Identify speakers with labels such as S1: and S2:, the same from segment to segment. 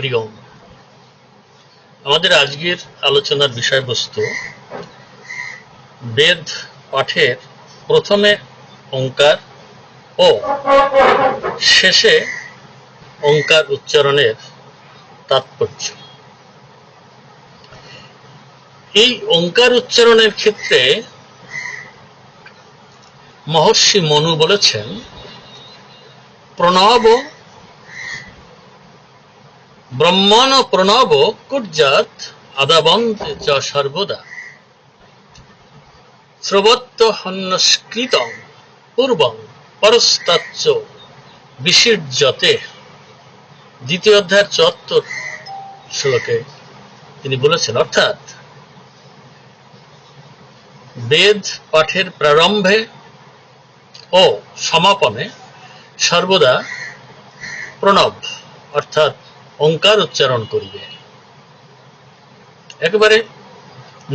S1: হরি ওম আমাদের আজকের আলোচনার বিষয়বস্তু, বেদ পাঠের প্রথমে ওঙ্কার ও শেষে ওঙ্কার উচ্চারণের তাৎপর্য। এই ওঙ্কার উচ্চারণের ক্ষেত্রে মহর্ষি মনু বলেছেন, প্রণব ব্রহ্মণ প্রণব কুর্জাত আদাবন্ত চ সর্বদা। শ্রবত্ত হন্নস্কৃত পূর্বং পরস্তাচ্চ বিসির্যতে। দ্বিতীয় অধ্যায়ের চুয়াত্তর শ্লোকে তিনি বলেছেন, অর্থাৎ বেদ পাঠের প্রারম্ভে ও সমাপনে সর্বদা প্রণব, অর্থাৎ ওঙ্কার উচ্চারণ করিবে। একেবারে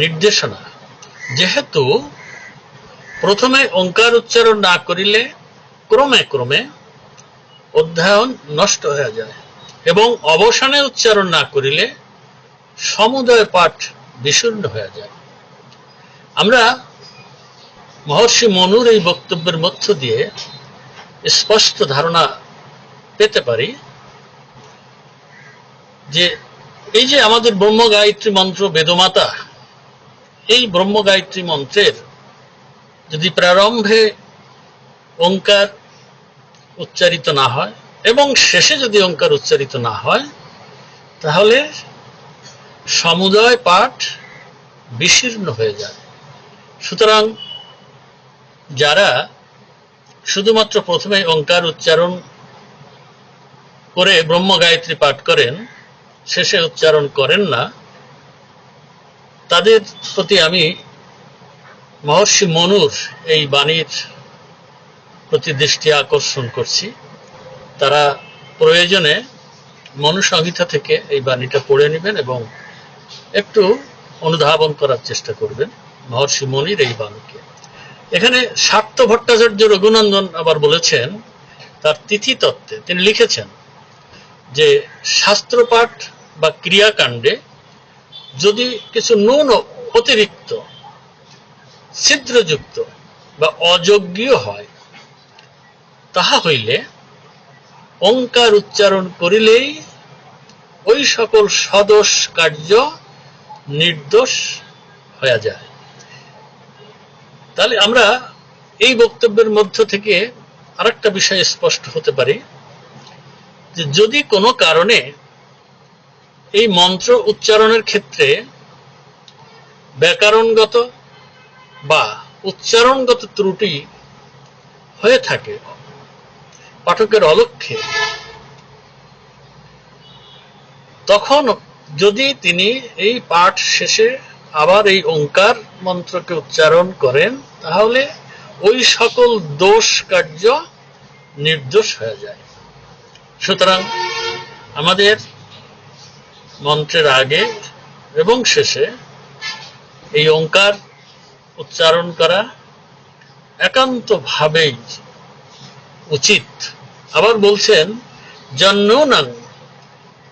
S1: নির্দেশনা। যেহেতু প্রথমে ওঙ্কার উচ্চারণ না করিলে ক্রমে ক্রমে অধ্যয়ন নষ্ট হয়ে যায় এবং অবসানে উচ্চারণ না করিলে সমুদয় পাঠ বিশূন্য হয়ে যায়। আমরা মহর্ষি মনুর এই বক্তব্যের মধ্য দিয়ে স্পষ্ট ধারণা পেতে পারি যে এই যে আমাদের ব্রহ্ম গায়ত্রী মন্ত্র বেদমাতা, এই ব্রহ্ম গায়ত্রী মন্ত্রের যদি প্রারম্ভে ওঙ্কার উচ্চারিত না হয় এবং শেষে যদি ওঙ্কার উচ্চারিত না হয়, তাহলে সমুদয় পাঠ বিশীর্ণ হয়ে যায়। সুতরাং যারা শুধুমাত্র প্রথমে ওঙ্কার উচ্চারণ করে ব্রহ্ম গায়ত্রী পাঠ করেন শেষে উচ্চারণ করেন না। তাদের প্রতি আমি মহর্ষি মনুর এই বাণীর প্রতি দৃষ্টি আকর্ষণ করছি। তারা প্রয়োজনে মনুসংহিতা থেকে এই বাণীটা পড়ে নেবেন এবং একটু অনুধাবন করার চেষ্টা করবেন মহর্ষি মনির এই বাণীকে। এখানে স্বার্থ ভট্টাচার্য রঘুনন্দন আবার বলেছেন, তার তিথি তত্ত্বে তিনি লিখেছেন যে শাস্ত্রপাঠ বা ক্রিয়াকাণ্ডে যদি কিছু নুন অতিরিক্ত, ছিদ্রযুক্ত বা অযোগ্য হয়, তাহা হইলে ওঙ্কার উচ্চারণ করিলেই ওই সকল সদোষ কার্য নির্দোষ হয়ে যায়। তাহলে আমরা এই বক্তব্যের মধ্য থেকে আরেকটা বিষয় স্পষ্ট হতে পারি যে যদি কোনো কারণে এই মন্ত্র উচ্চারণের ক্ষেত্রে ব্যাকরণগত বা উচ্চারণগত ত্রুটি হয়ে থাকে। পাঠকের অলক্ষ্যে তখন যদি তিনি এই পাঠ শেষে আবার এই ওঙ্কার মন্ত্রকে উচ্চারণ করেন, তাহলে ওই সকল দোষ কার্য নির্দোষ হয়ে যায়। সুতরাং আমাদের মন্ত্রের আগে এবং শেষে এই ওঙ্কার উচ্চারণ করা একান্তভাবেই উচিত। আবার বলছেন জন্মনাং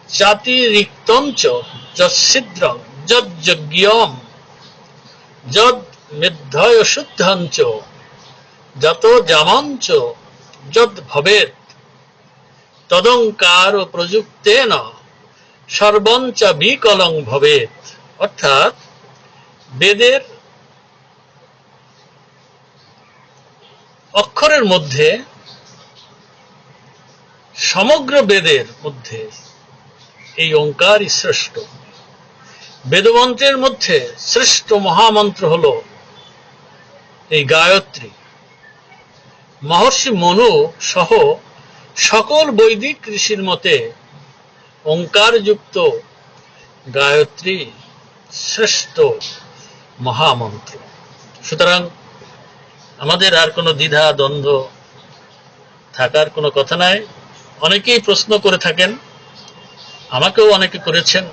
S1: চাতিরিক্তঞ্চ যচ্ছিদ্রং যজ্ঞম যদ মেধ্যয় শুদ্ধাঞ্চ যত জামাঞ্চ যদ ভবেত তদঙ্কার প্রযুক্তেন সর্বঞ্চ বিকলং ভবেত অর্থাৎ বেদের অক্ষরের মধ্যে, সমগ্র বেদের মধ্যে এই ওঙ্কারই শ্রেষ্ঠ। বেদমন্ত্রের মধ্যে শ্রেষ্ঠ মহামন্ত্র হল এই গায়ত্রী। মহর্ষি মনু সহ সকল বৈদিক ঋষির মতে ওঙ্কারযুক্ত গায়ত্রী শ্রেষ্ঠ মহামন্ত্র। সুতরাং আমাদের আর কোনো দ্বিধা, দ্বন্দ্ব থাকার কোনো কথা নাই। অনেকেই প্রশ্ন করে থাকেন, আমাকেও অনেকে করেছেন,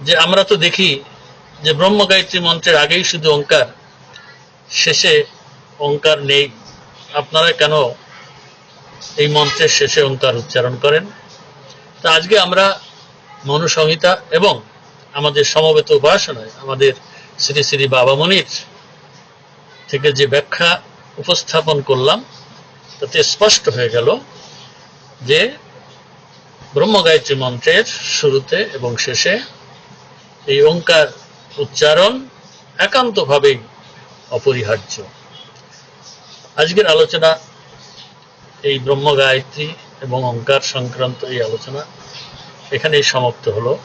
S1: যে আমরা তো দেখি যে ব্রহ্ম গায়ত্রী মন্ত্রের আগেই শুধু ওঙ্কার, শেষে ওঙ্কার নেই। আপনারা কেন এই মন্ত্রের শেষে ওঙ্কার উচ্চারণ করেন? তা আজকে আমরা মনুসংহিতা এবং আমাদের সমবেত উপাসনায় আমাদের শ্রী শ্রী বাবা বাবামণির থেকে যে ব্যাখ্যা উপস্থাপন করলাম, তাতে স্পষ্ট হয়ে গেল যে ব্রহ্মগায়ত্রী মন্ত্রের শুরুতে এবং শেষে এই ওঙ্কার উচ্চারণ একান্তভাবেই অপরিহার্য। আজকের আলোচনা এই ব্রহ্ম গায়ত্রী এবং অঙ্কার সংক্রান্ত এই আলোচনা এখানেই সমাপ্ত হলো।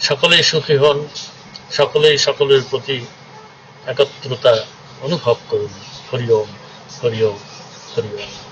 S1: সকলেই সুখী হন, সকলেই সকলের প্রতি একত্রতা অনুভব করুন। হরিওম ওম, হরি ওম হরি ওম।